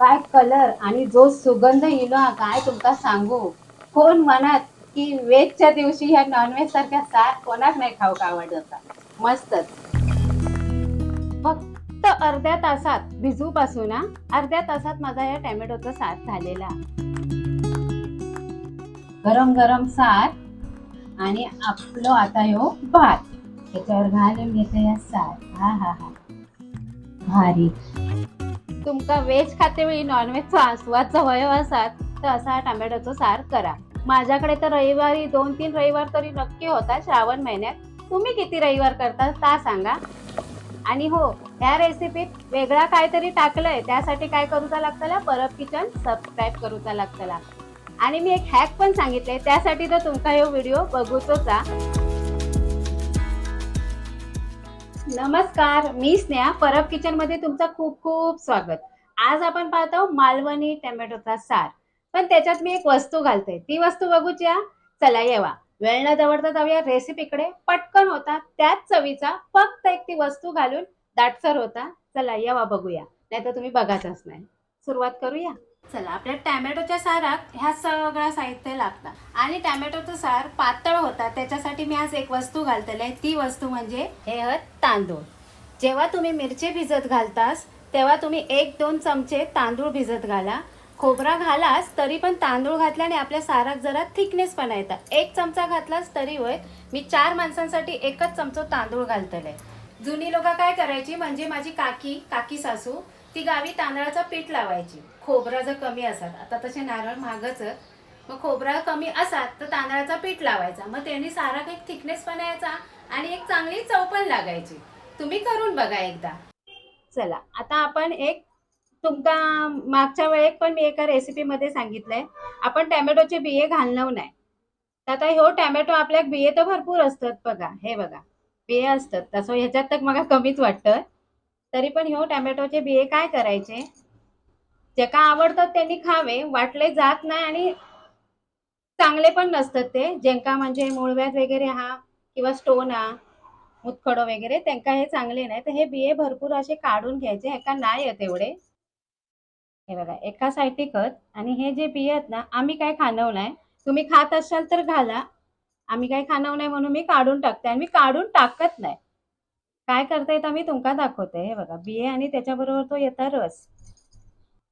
काय कलर आणि जो सुगंध येलो काय तुमका सांगू? कोण म्हणत की वेजच्या दिवशी ह्या नॉनव्हेज सारख्या सार कोणाक नाही खाऊक आवडत मस्तच. फक्त अर्ध्या तासात भिजू पासून अर्ध्या तासात माझा या टॅमॅटोचा सार झालेला. गरम गरम सार आणि आपलं आता यो भात. त्याच्यावर घालून घेते या सार. हा हा हा. भारी. तुमका व्हेज खाते वेळी नॉनव्हेजचा आस्वाद वय असात तर असा हा सार करा. माझ्याकडे तर रविवारी दोन तीन रविवार तरी नक्की होता श्रावण महिन्यात. तुम्ही किती रविवार करता ता सांगा. आणि हो ह्या रेसिपीत वेगळा काहीतरी टाकलंय त्यासाठी काय करूचा लागतला? परब किचन सबस्क्राईब करूचा लागतला. आणि मी एक हॅक पण सांगितले त्यासाठी तर तुमका हे व्हिडिओ बघूचोचा नमस्कार मी स्नेहा परब किचनमध्ये तुमचं खूप खूप स्वागत. आज आपण पाहतो मालवणी टोमॅटोचा सार. पण त्याच्यात मी एक वस्तू घालते. ती वस्तू बघूच्या चला येवा. वेळ न दवडता जाऊया रेसिपीकडे पटकन होता. त्याच चवीचा फक्त एक ती वस्तू घालून दाटसर होता. चला येवा बघूया. नाही तर तुम्ही बघाच नाही. सुरुवात करूया. चला आपल्या टॅमॅटोच्या सारात ह्या सगळ्या साहित्य लागतं आणि टॅमॅटोचं सार पातळ होता त्याच्यासाठी मी आज एक वस्तू घालतले ती वस्तू म्हणजे हे हत तांदूळ. जेव्हा तुम्ही मिरची भिजत घालतास तेव्हा तुम्ही एक दोन चमचे तांदूळ भिजत घाला. खोबरा घालास तरी पण तांदूळ घातल्याने आपल्या सारात जरा थिकनेस पण येतात एक चमचा घातलास तरी होय मी चार माणसांसाठी एकच चमचो तांदूळ घालतले. जुनी लोक काय करायची म्हणजे माझी काकी काकी सासू ती गावी तांदळाचं पीठ लावायची. खोबरा जर कमी असतात आता तसे नारळ महागच मग खोबरा कमी असत तर तांदळाचा पीठ लावायचा. मग त्यांनी सारा एक थिकनेस पण यायचा आणि एक चांगली चव पण लागायची. तुम्ही करून बघा एकदा. चला आता आपण एक तुमका मागच्या वेळेक पण मी एका रेसिपीमध्ये सांगितलंय. आपण टॅमॅटोचे बिये घालणं नाही. तर आता ह्यो टॅमॅटो आपल्याक बिये तर भरपूर असतात बघा हे बघा. बिये असतात. तसं ह्याच्यात तर मला कमीच वाटतं. तरी पण ह्यो टॅमॅटोचे बिये काय करायचे? ज्याका आवडतात त्यांनी खावे वाटले जात नाही आणि चांगले पण नसतात ते. ज्यांका म्हणजे मुळव्याज वगैरे हा किंवा स्टोन हा मुतखडो वगैरे त्यांका हे चांगले नाही. तर हे बिये भरपूर असे काढून घ्यायचे ह्याका नाही येत एवढे. हे बघा एका साईडे खत आणि हे जे बिये आहेत ना आम्ही काय खाणव नाही. तुम्ही खात असाल तर घाला. आम्ही काय खाणव नाही म्हणून मी काढून टाकते आणि मी काढून टाकत नाही. काय करता येतं मी तुमका दाखवते. हे बघा बिये आणि त्याच्याबरोबर तो येता रस.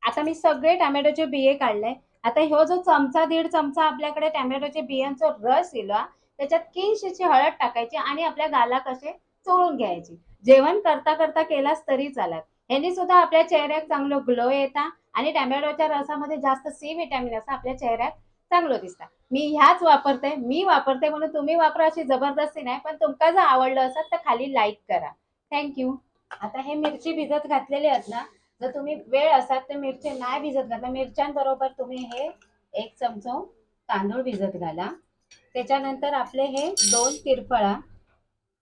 आता मी सगळे टॅमॅटोचे बिये काढले. आता ह्यो जो चमचा दीड चमचा आपल्याकडे टॅमॅटोचे बियांचा रस इला त्याच्यात किंशीची हळद टाकायची आणि आपल्या गाला कसे चोळून घ्यायची. जेवण करता करता केलास तरी चालत. ह्यानी सुद्धा आपल्या चेहऱ्यात चांगलं ग्लो येता आणि टॅमॅटोच्या रसामध्ये जास्त सी विटॅमिन असं आपल्या चेहऱ्यात चांगलं दिसतं. मी ह्याच वापरते मी वापरते म्हणून तुम्ही वापरा अशी जबरदस्ती नाही पण तुमका जर आवडलं असेल तर खाली लाईक करा. थँक्यू आता हे मिरची भिजत घातलेली आहेत ना जर तुम्ही वेळ असाल तर मिरची नाही भिजत घाला. मिरच्यांबरोबर तुम्ही हे एक चमचो तांदूळ भिजत घाला. त्याच्यानंतर आपले हे दोन तिरफळा.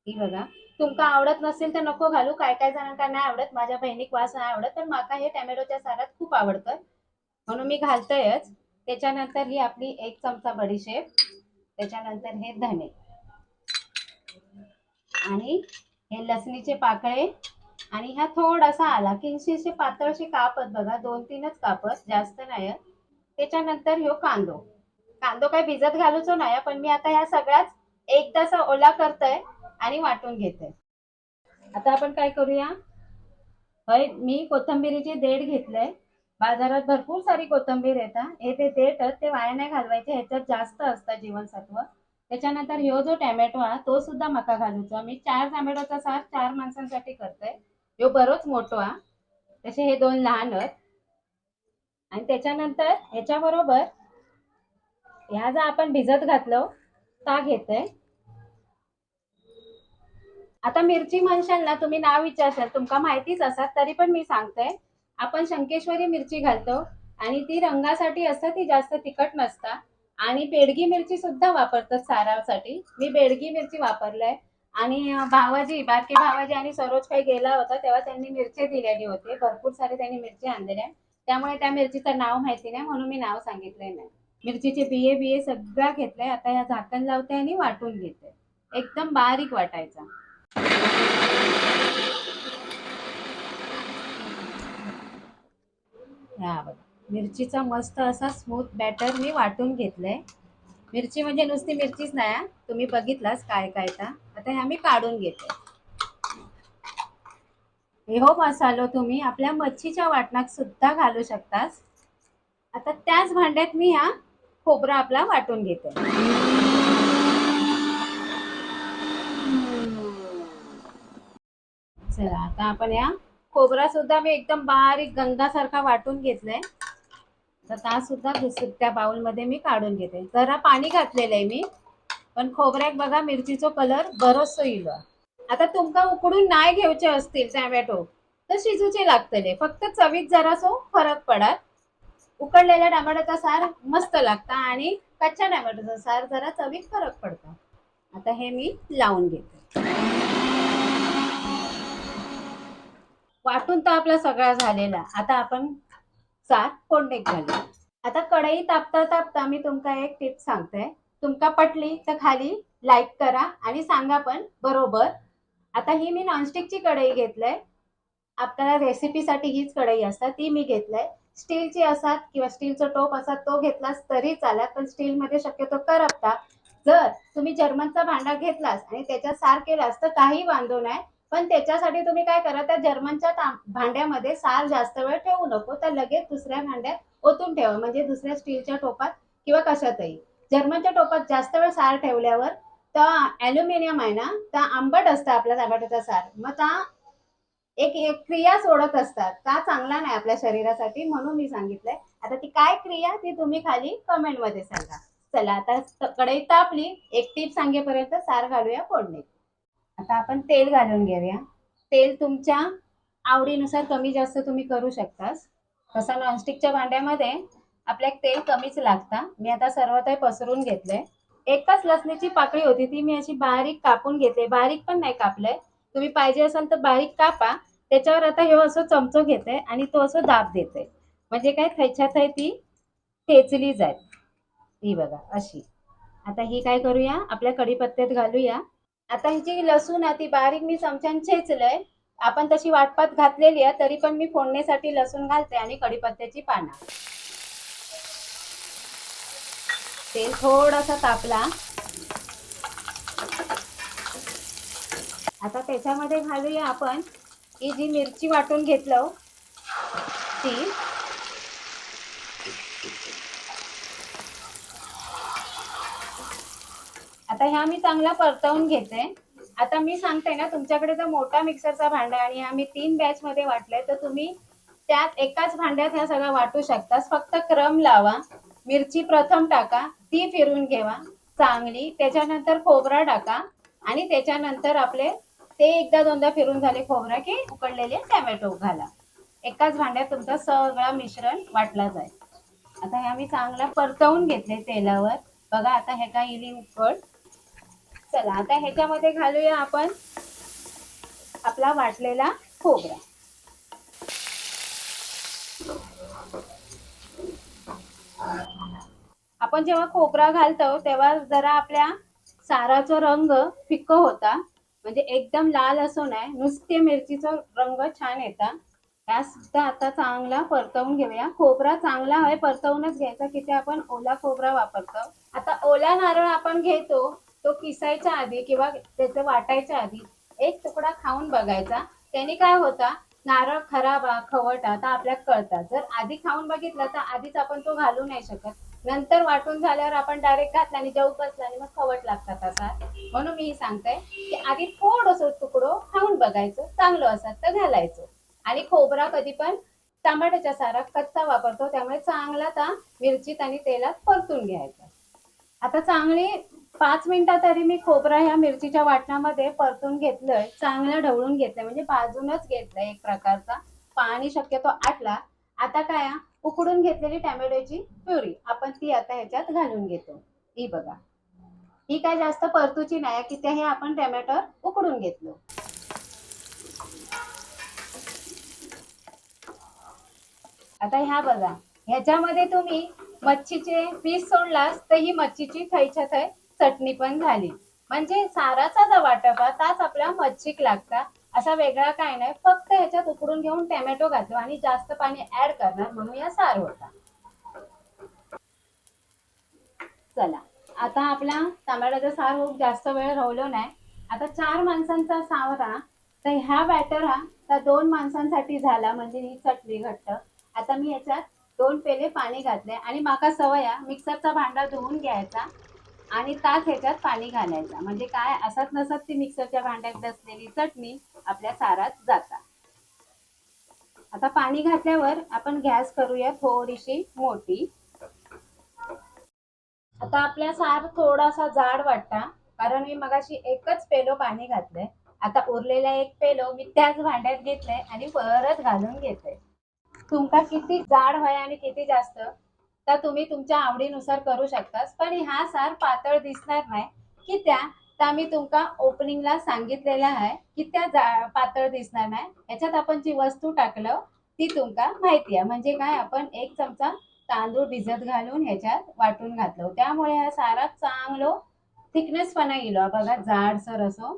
ही बघा. तुमका आवडत नसेल तर नको घालू. काय काय जणांना नाही आवडत. माझ्या बहिणीक वास नाही आवडत तर माका हे टॅमॅटोच्या सारात खूप आवडतं. म्हणून मी घालतोयच. त्याच्यानंतर ही आपली एक चमचा बडीशेप. त्याच्यानंतर हे धने आणि हे लसणीचे पाकळे. आणि ह्या थोडासा आला किंचितसे पातळशी कापत बघा दोन तीनच कापत जास्त नाही त्याच्यानंतर ह्यो कांदो. कांदो काय भिजत घालूचो नाही पण मी आता ह्या सगळ्याच एकदासा ओला करतोय आणि वाटून घेते आता आपण काय करूया? हय मी कोथंबिरीचे देठ घेतलंय. बाजारात भरपूर सारी कोथंबीर येतात हे. ते देठ ते वाया नाही घालवायचे ह्याच्यात जास्त असतं जीवनसत्व. त्याच्यानंतर ह्यो जो टॅमॅटो हा तो सुद्धा मका घालूचा. मी चार टॅमॅटोचा सार चार माणसांसाठी करते ह्यो बरोच मोठो हा. तसे हे दोन लहान आहेत आणि त्याच्यानंतर ह्याच्याबरोबर ह्या जर आपण भिजत घातलो ता घेतोय. आता मिरची म्हणशाल ना तुम्ही नाव विचारशाल. तुमका माहितीच असतात तरी पण मी सांगते. आपण शंकेश्वरी मिरची घालतो आणि ती रंगासाठी असतं ती जास्त तिखट नसता. आणि बेडगी मिरची सुद्धा वापरतात सारासाठी. मी बेडगी मिरची वापरलंय. आणि भावाजी बारके भावाजी आणि सरोज काही गेला होता तेव्हा त्यांनी मिरची दिलेली होती. भरपूर सारे त्यांनी मिरची आणलेल्या त्यामुळे त्या मिरचीचं नाव माहिती नाही म्हणून मी नाव सांगितलंय नाही. मिरचीचे बिये बिये सगळं घेतलंय. आता ह्या झाकण लावते आणि वाटून घेते. एकदम बारीक वाटायचा. हा बघा. मिरचीचा मस्त असा स्मूथ बॅटर मी वाटून घेतलंय. मिरची म्हणजे नुसती मिरचीच नाही तुम्ही बघितलाच काय काय ता. आता ह्या मी काढून घेते. हे हो मसालो तुम्ही आपल्या मच्छीच्या वाटणात सुद्धा घालू शकतास. आता त्याच भांड्यात मी हा खोबरा आपला वाटून घेते. चला आता आपण या खोबरा सुद्धा मी एकदम बारीक गंगासारखा वाटून घेतलाय. तर त्या सुद्धा त्या बाउलमध्ये मी काढून घेते. जरा पाणी घातलेलं आहे मी पण खोबऱ्यात बघा मिरचीचा कलर बरोचसो येईल. आता तुमका उकडून नाही घेऊचे असतील टॅमॅटो तर शिजूचे लागतले. फक्त चवीत जरासो फरक पडत. उकडलेल्या टमाट्याचा सार मस्त लागता आणि कच्च्या टमाट्याचा सार जरा चवीत फरक पडतो. आता हे मी लावून घेते. वाटून तर आपला सगळा झालेला. आता आपण सार फोडणीत घालू आता कढई तापता तापता मी तुमका एक टिप सांगते. तुमका पटली तर खाली लाईक करा आणि सांगा पण बरोबर. आता ही मी नॉनस्टिकची कढई घेतलंय. आपल्याला रेसिपीसाठी हीच कढई असतात ती मी घेतलंय. स्टीलची असतात किंवा स्टीलचा टोप असतात तो घेतलास तरी चालत पण स्टीलमध्ये शक्यतो करपता. जर तुम्ही जर्मनचा भांडा घेतलास आणि त्याच्यात सार केलास तर काही वांधो नाही. पण त्याच्यासाठी तुम्ही काय करा त्या जर्मनच्या भांड्यामध्ये सार जास्त वेळ ठेवू नको तर लगेच दुसऱ्या भांड्यात ओतून ठेवा म्हणजे दुसऱ्या स्टीलच्या टोपात किंवा कशातही. जर्मनच्या टोपात जास्त वेळ सार ठेवल्यावर तर ॲल्युमिनियम आहे ना त्या आंबट असतं आपल्या टमाट्याचा सार मग त्या एक एक क्रिया सोडत असतात. का चांगला नाही आपल्या शरीरासाठी म्हणून मी सांगितलंय. आता ती काय क्रिया ती तुम्ही खाली कमेंटमध्ये सांगा. चला आता त- कढई तापली. एक टीप सांगेपर्यंत सार घालूया फोडणीत. आता आपण तेल घालून घेऊया. तेल तुमच्या आवडीनुसार कमी जास्त तुम्ही करू शकतास. तसा नॉनस्टिकच्या भांड्यामध्ये आपल्याला तेल कमीच लागतं. मी आता सर्व ते पसरून घेतलंय. एकच लसणीची पाकळी होती ती मी अशी बारीक कापून घेते बारीक पण नाही कापलंय. तुम्ही पाहिजे असाल तर बारीक कापा. त्याच्यावर आता हे असं चमचो घेते आणि तो असं दाब देते म्हणजे काय? थैच्या थै ती ठेचली जाईल. ही बघा अशी. आता ही काय करूया? आपल्या कढीपत्त्यात घालूया. आता ही जी लसूण आहे ती बारीक मी चमच्यान छेचलंय. आपण तशी वाटपात घातलेली आहे तरी पण मी फोडणीसाठी लसूण घालते आणि कढीपत्त्याची पानं. तेल थोडासा तापला. आता त्याच्यामध्ये घालूया आपण ही जी मिरची वाटून घेतलं ती आता ह्या मी चांगला परतवून घेते. आता मी सांगते ना तुमच्याकडे जर मोठा मिक्सरचा भांडा आणि आम्ही तीन बॅच मध्ये वाटले तर तुम्ही त्यात एकाच भांड्यात ह्या सगळ्या वाटू शकता फक्त क्रम लावा मिरची प्रथम टाका ती फिरून घेवा चांगली. त्याच्यानंतर खोबरा टाका आणि त्याच्यानंतर आपले ते एकदा दोनदा फिरून झाले खोबरा की उकडलेले टॅमॅटो घाला. एकाच भांड्यात तुमचा सगळा मिश्रण वाटला जाईल. आता हे आम्ही चांगला परतवून घेतले तेलावर. बघा आता हे काय इली उकड चला आता ह्याच्यामध्ये घालूया आपण आपला वाटलेला खोबरा. आपण जेव्हा खोबरा घालतो तेव्हा जरा आपल्या साराचा रंग फिक्क होता. म्हणजे एकदम लाल असो नाही नुसते मिरचीचा रंग छान येता. ह्या सुद्धा आता चांगला परतवून घेऊया. खोबरा चांगला आहे परतवूनच घ्यायचा. की ते आपण ओला खोबरा वापरतो. आता ओला नारळ आपण घेतो. तो किसायच्या आधी किंवा त्याचं वाटायच्या आधी एक तुकडा खाऊन बघायचा. त्याने काय होता? नारळ खराब खवटा तर आता आपल्याला कळतात. जर आधी खाऊन बघितलं तर आधीच आपण तो घालू नाही शकत. नंतर वाटून झाल्यावर आपण डायरेक्ट घातला आणि जाऊ बसला आणि मग खवट लागतात असा. म्हणून मी सांगते की आधी थोडस तुकडो खाऊन बघायचं चांगलं असत तर घालायचं. आणि खोबरा कधी पण टमाट्याच्या सारा कच्चा वापरतो त्यामुळे चांगला त्या मिरचीत आणि तेलात परतून घ्यायचा. आता चांगली पाच मिनिटं तरी मी खोबरा ह्या मिरचीच्या वाटणामध्ये परतून घेतलंय. चांगलं ढवळून घेतलंय. म्हणजे भाजूनच घेतलंय एक प्रकारचा. पाणी शक्यतो आटला. आता काय उकडून घेतलेली टॅमॅटोची प्युरी. आपण ती आता ह्याच्यात घालून घेतो. ही बघा. ही काय जास्त परतूची नाही. की ते हे आपण टॅमॅटो उकडून घेतलो. आता ह्या बघा. ह्याच्यामध्ये तुम्ही मच्छीचे पीस सोडलास तर ही मच्छीची थैच्या थै चटणी पण झाली. म्हणजे साराचा जो वाटप आहे ताच आपल्या मच्छीक लागता. असा वेगळा काय नाही. फक्त ह्याच्यात उकडून घेऊन टॅमॅटो घातलो आणि जास्त पाणी ऍड करणार म्हणून या सार होता. चला. आता आपला टमाट्याचा सार होऊक जास्त वेळ राहिलो नाही. आता चार माणसांचा सावरा तर ह्या बॅटर हा तर दोन माणसांसाठी झाला. म्हणजे ही चटणी घट्ट. आता मी ह्याच्यात दोन पेले पाणी घातले. आणि माका सवय हा मिक्सरचा भांडा धुवून घ्यायचा. आणि ताक ह्याच्यात पाणी घालायचा. म्हणजे काय? असत नसत ती मिक्सरच्या भांड्यात बसलेली चटणी आपल्या सारात जाता. आता पाणी घातल्यावर आपण गॅस करूया थोडीशी मोठी. आता आपल्या सार थोडासा जाड वाटता कारण मी मगाशी एकच पेलो पाणी घातलंय. आता उरलेला एक पेलो मी त्याच भांड्यात घेतलंय आणि परत घालून घेतलंय. तुमका किती जाड व्हाय आणि किती जास्त? तर तुम्ही तुमच्या आवडीनुसार करू शकतास. पण हा सार पातळ दिसणार नाही. की त्या तर मी तुमका ओपनिंगला सांगितलेलं आहे की त्या पातळ दिसणार नाही. याच्यात आपण जी वस्तू टाकलं ती तुमका माहिती आहे. म्हणजे काय? आपण एक चमचा तांदूळ भिजत घालून ह्याच्यात वाटून घातलं. त्यामुळे ह्या सारा चांगलो थिकनेसपणा येलो बघा जाडसर असो.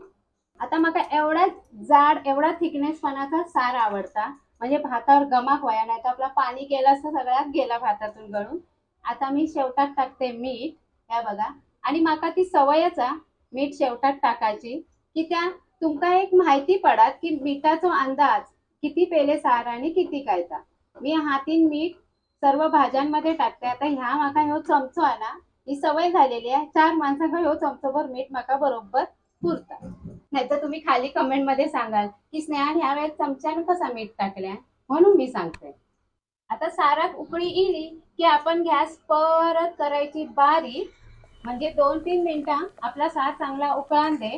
आता मला एवढा जाड एवढा थिकनेसपणाचा सार आवडता. म्हणजे भातावर गमाक व्हाया नाही तर आपला पाणी गेला असं सगळ्यात गेला भातातून गळून. आता मी शेवटात टाकते मीठ ह्या बघा. आणि माका ती सवयच आहे मीठ शेवटात टाकायची. की त्या तुमका एक माहिती पडत की मिठाचो अंदाज किती पेले सार आणि किती कायचा. मी हातीन मीठ सर्व भाज्यांमध्ये टाकते. आता ह्या माका ह्यो चमचो आहे ना ही सवय झालेली आहे. चार माणसांक ह्यो चमचोभर मीठ माका बरोबर पुरता. नाहीतर तुम्ही खाली कमेंटमध्ये सांगाल की स्नेहा ह्या वेळेस चमच्यानं कसा मीठ टाकल्या? म्हणून मी सांगते. आता सारा उकळी इली की आपण गॅस परत करायची बारीक म्हणजे दोन तीन मिनिटं आपला सार चांगला उकळान दे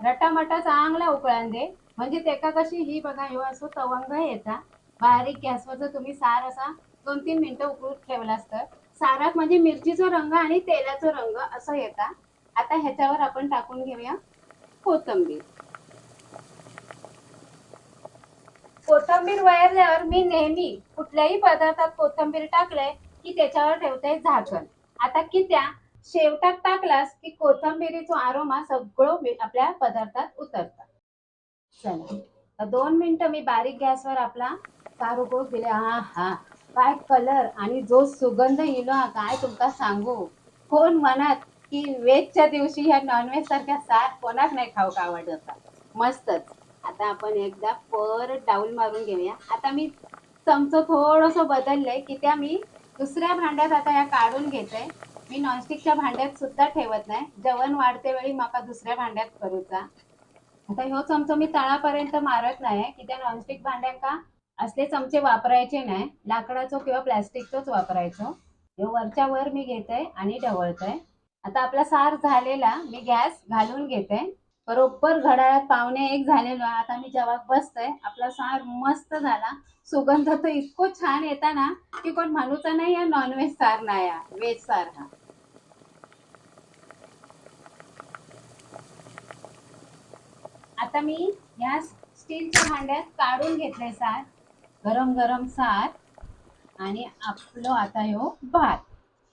रटामटा चांगला उकळान दे. म्हणजे तेका कशी ही बघा ह्यो असो तवंग येता बारीक गॅसवर जर तुम्ही सार असा दोन तीन मिनिटं उकळून ठेवलास तर सारात म्हणजे मिरचीचा रंग आणि तेलाचा रंग असं येता. आता ह्याच्यावर आपण टाकून घेऊया. कोथंबीर. कोथंबीर वळल्यावर मी नेहमी कुठल्याही पदार्थात कोथंबीर टाकलंय की त्याच्यावर ठेवते झाकण. आता की त्या शेवटात टाकलास की कोथंबिरीचा आरोमा सगळं मी- आपल्या पदार्थात उतरतात चला दोन मिनिटं मी बारीक गॅसवर आपला सार दिले. हा हा काय कलर आणि जो सुगंध येलो काय तुमका सांगू? कोण म्हणत की वेजच्या दिवशी ह्या नॉनव्हेज सारख्या सार कोणाक नाही खाऊक आवडत होता मस्तच. आता आपण एकदा परत डाऊल मारून घेऊया. आता मी चमचो थोडस बदललंय की त्या मी दुसऱ्या भांड्यात आता या काढून घेते. मी नॉनस्टिकच्या भांड्यात सुद्धा ठेवत नाही. जेवण वाढते वेळी माका दुसऱ्या भांड्यात करूचा आता ह्यो चमचो मी तळापर्यंत मारत नाही की त्या नॉनस्टिक भांड्यांका असले चमचे वापरायचे नाही. लाकडाचो किंवा प्लॅस्टिकचोच वापरायचो. ह्यो वरच्या वर मी घेते आणि ढवळते. आता आपला सार झालेला मी गॅस घालून घेते. बरोबर घड्याळात पावणे एक झालेलो आहे. आता मी जेव्हा बसतोय आपला सार मस्त झाला. सुगंध तर इतको छान येता ना की कोण म्हणूचा नाही या नॉनव्हेज सार नाही व्हेज सार हा. आता मी या स्टीलच्या भांड्यात काढून घेतले सार. गरम गरम सार. आणि आपलो आता हो भात.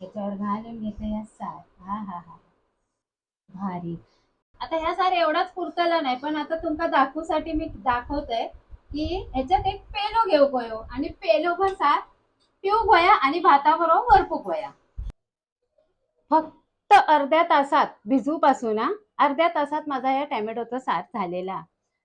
त्याच्यावर घालून घेते या सार. हा हा हा. भारी. आता ह्या सार एवढाच पुरतला नाही पण आता तुमका दाखवूसाठी मी दाखवतोय की ह्याच्यात एक पेलो घेऊ गयो आणि पेलो पण सार पिऊ गोया आणि भाताबरोबर वरपूक गोया. फक्त अर्ध्या तासात भिजू पासून अर्ध्या तासात माझा या टॅमॅटोचा सार झालेला.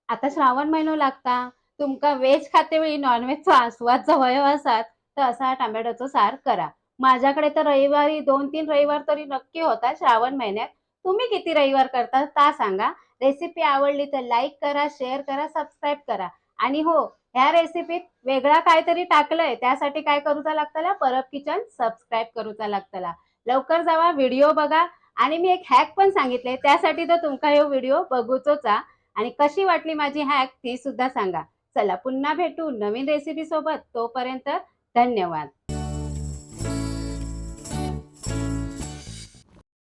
आता श्रावण महिनो लागता तुमका व्हेज खाते वेळी नॉनव्हेजचा आस्वाद जवळ वयो असात तर असा टॅमॅटोचा सार करा. माझ्याकडे तर रविवारी दोन तीन रविवार तरी नक्की होता श्रावण महिन्यात. तुम्ही किती रविवार करता ता सांगा. रेसिपी आवडली तर लाईक करा शेअर करा सबस्क्राईब करा. आणि हो ह्या रेसिपीत वेगळा काहीतरी टाकलंय. त्यासाठी काय करूचा लागतला? परब किचन सबस्क्राईब करूचा लागतला. लवकर जावा व्हिडिओ बघा. आणि मी एक हॅक पण सांगितले त्यासाठी तर तुमका हे व्हिडिओ बघूचोचा आणि कशी वाटली माझी हॅक ती सुद्धा सांगा. चला पुन्हा भेटू नवीन रेसिपी सोबत. तोपर्यंत धन्यवाद.